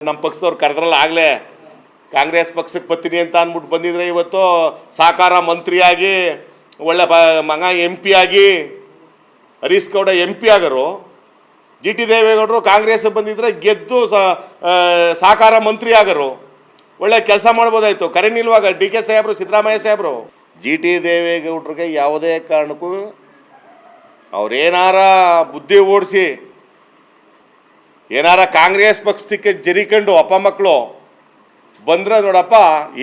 ನಮ್ಮ ಪಕ್ಷದವ್ರು ಕರೆದ್ರಲ್ಲ ಆಗಲೇ ಕಾಂಗ್ರೆಸ್ ಪಕ್ಷಕ್ಕೆ ಬರ್ತೀನಿ ಅಂತ ಅಂದ್ಬಿಟ್ಟು ಬಂದಿದ್ರೆ ಇವತ್ತು ಸಹಕಾರ ಮಂತ್ರಿಯಾಗಿ ಒಳ್ಳೆ ಬ ಮಗ ಎಂ ಪಿ ಆಗಿ ಹರೀಶ್ ಗೌಡ ಎಂ ಪಿ ಆಗರು ಜಿ ಟಿ ದೇವೇಗೌಡರು ಕಾಂಗ್ರೆಸ್ ಬಂದಿದ್ರೆ ಗೆದ್ದು ಸ- ಆ, ಸಾಕಾರ ಮಂತ್ರಿ ಆಗರು. ಒಳ್ಳೆ ಕೆಲಸ ಮಾಡ್ಬೋದಾಯ್ತು. ಕರೆ ನಿಲ್ವಾಗ ಡಿ ಕೆ ಸಾಹೇಬ್ರು ಸಿದ್ದರಾಮಯ್ಯ ಸಾಹೇಬ್ರು. ಜಿ ಟಿ ದೇವೇಗೌಡರಿಗೆ ಯಾವುದೇ ಕಾರಣಕ್ಕೂ ಅವ್ರೇನಾರ ಬುದ್ಧಿ ಓಡಿಸಿ ಏನಾರ ಕಾಂಗ್ರೆಸ್ ಪಕ್ಷಕ್ಕೆ ಜರಿಕೊಂಡು ಅಪ್ಪ ಮಕ್ಕಳು ಬಂದ್ರೆ ನೋಡಪ್ಪ,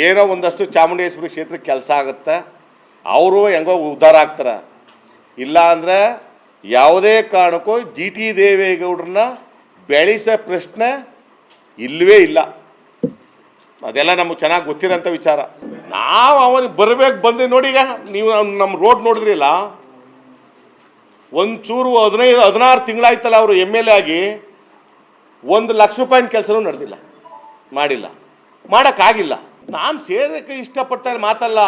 ಏನೋ ಒಂದಷ್ಟು ಚಾಮುಂಡೇಶ್ವರಿ ಕ್ಷೇತ್ರಕ್ಕೆ ಕೆಲಸ ಆಗುತ್ತೆ. ಅವರು ಹೆಂಗೋ ಉದ್ಧಾರ ಆಗ್ತಾರೆ. ಇಲ್ಲ ಅಂದರೆ ಯಾವುದೇ ಕಾರಣಕ್ಕೂ ಜಿ ಟಿ ದೇವೇಗೌಡ್ರನ್ನ ಬೆಳೆಸೋ ಪ್ರಶ್ನೆ ಇಲ್ಲವೇ ಇಲ್ಲ. ಅದೆಲ್ಲ ನಮಗೆ ಚೆನ್ನಾಗಿ ಗೊತ್ತಿರೋಂಥ ವಿಚಾರ. ನಾವು ಅವನಿಗೆ ಬರಬೇಕು ಬಂದ್ರೆ ನೋಡಿ ಈಗ. ನೀವು ನಮ್ಮ ರೋಡ್ ನೋಡಿದ್ರಿಲ್ಲ? ಒಂಚೂರು ಹದಿನೈದು ಹದಿನಾರು ತಿಂಗಳಾಯ್ತಲ್ಲ ಅವರು ಎಂ ಎಲ್ ಎ ಆಗಿ. ಒಂದು ಲಕ್ಷ ರೂಪಾಯಿನ ಕೆಲಸನೂ ನಡೆದಿಲ್ಲ. ಮಾಡಿಲ್ಲ. ಮಾಡೋಕ್ಕಾಗಿಲ್ಲ. ನಾನು ಸೇರಕ್ಕೆ ಇಷ್ಟಪಡ್ತಾ ಮಾತಲ್ಲ,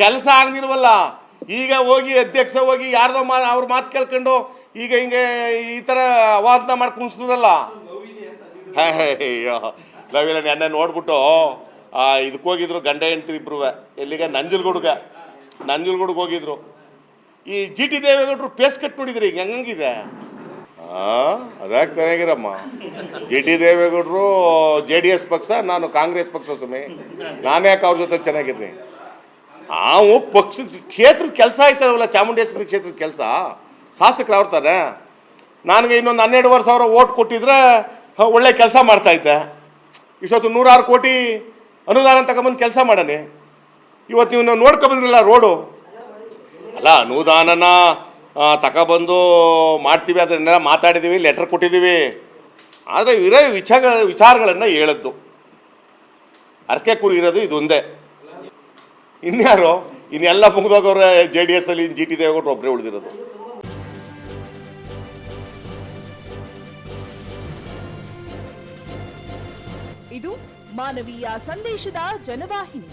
ಕೆಲಸ ಆಗದಿಲ್ವಲ್ಲ. ಈಗ ಹೋಗಿ ಅಧ್ಯಕ್ಷ ಹೋಗಿ ಯಾರ್ದೋ ಮಾ ಅವ್ರ ಮಾತು ಕೇಳ್ಕೊಂಡು ಈಗ ಹಿಂಗೆ ಈ ಥರ ಅವಾದನ ಮಾಡಿ ಕುಣಿಸ್ತದಲ್ಲ ಅಯ್ಯೋ. ನಾವಿಲ್ಲ ನೆನ್ನೆ ನೋಡ್ಬಿಟ್ಟು ಇದಕ್ಕೆ ಹೋಗಿದ್ರು ಗಂಡ ಹೆಂಡ್ತಿ ಇಬ್ರು ಎಲ್ಲಿಗೆ? ನಂಜಲ್ಗೂಡ್ಗೆ. ನಂಜಲ್ಗೂಡ್ಗೆ ಹೋಗಿದ್ರು. ಈ ಜಿ ಟಿ ದೇವೇಗೌಡರು ಪೇಸ್ ಕಟ್ ನೋಡಿದ್ರಿ ಈಗ ಹೆಂಗಿದೆ? ಅದಾಗಿ ಚೆನ್ನಾಗಿರಮ್ಮ? ಜಿ ಟಿ ದೇವೇಗೌಡರು, ಜೆ ಡಿ ಎಸ್ ಪಕ್ಷ, ನಾನು ಕಾಂಗ್ರೆಸ್ ಪಕ್ಷ ಸುಮ್ಮನೆ. ನಾನು ಯಾಕೆ ಅವ್ರ ಜೊತೆ ಚೆನ್ನಾಗಿರ್ರಿ ನಾವು ಪಕ್ಷದ ಕ್ಷೇತ್ರದ ಕೆಲಸ ಆಯ್ತಾರಲ್ಲ ಚಾಮುಂಡೇಶ್ವರಿ ಕ್ಷೇತ್ರದ ಕೆಲಸ? ಶಾಸಕರು ಅವ್ರ ತಾನೆ ನನಗೆ ಇನ್ನೊಂದು ಹನ್ನೆರಡುವರೆ ಸಾವಿರ ಓಟ್ ಕೊಟ್ಟಿದ್ರೆ ಒಳ್ಳೆ ಕೆಲಸ ಮಾಡ್ತಾಯಿದ್ದೆ ಇಷ್ಟೊತ್ತು ನೂರಾರು ಕೋಟಿ ಅನುದಾನ ತಗೊಂಬಂದು ಕೆಲಸ ಮಾಡನೆ ಇವತ್ತು ನೀವು ನೋಡ್ಕೊಬಂದ್ರಲ್ಲ ರೋಡು? ಅಲ್ಲ, ಅನುದಾನನ ತಗೊಬಂದು ಮಾಡ್ತೀವಿ, ಅದನ್ನೆಲ್ಲ ಮಾತಾಡಿದ್ದೀವಿ ಲೆಟ್ರ್ ಕೊಟ್ಟಿದ್ದೀವಿ ಆದರೆ ಇರೋ ವಿಚಾರ, ವಿಚಾರಗಳನ್ನು ಹೇಳದ್ದು. ಅರ್ಕೆ ಕುರಿ ಇರೋದು ಇದೊಂದೇ. ಇನ್ಯಾರು ಇನ್ನೆಲ್ಲ ಮುಗಿದೋಗವ್ರೆ ಜೆ ಡಿ ಎಸ್ ಅಲ್ಲಿ ಜಿ ಟಿ ದೇವೇಗೌಡರು ಒಬ್ಬರೇ ಉಳಿದಿರೋದು. ಇದು ಮಾನವೀಯ ಸಂದೇಶದ ಜನವಾಹಿನಿ.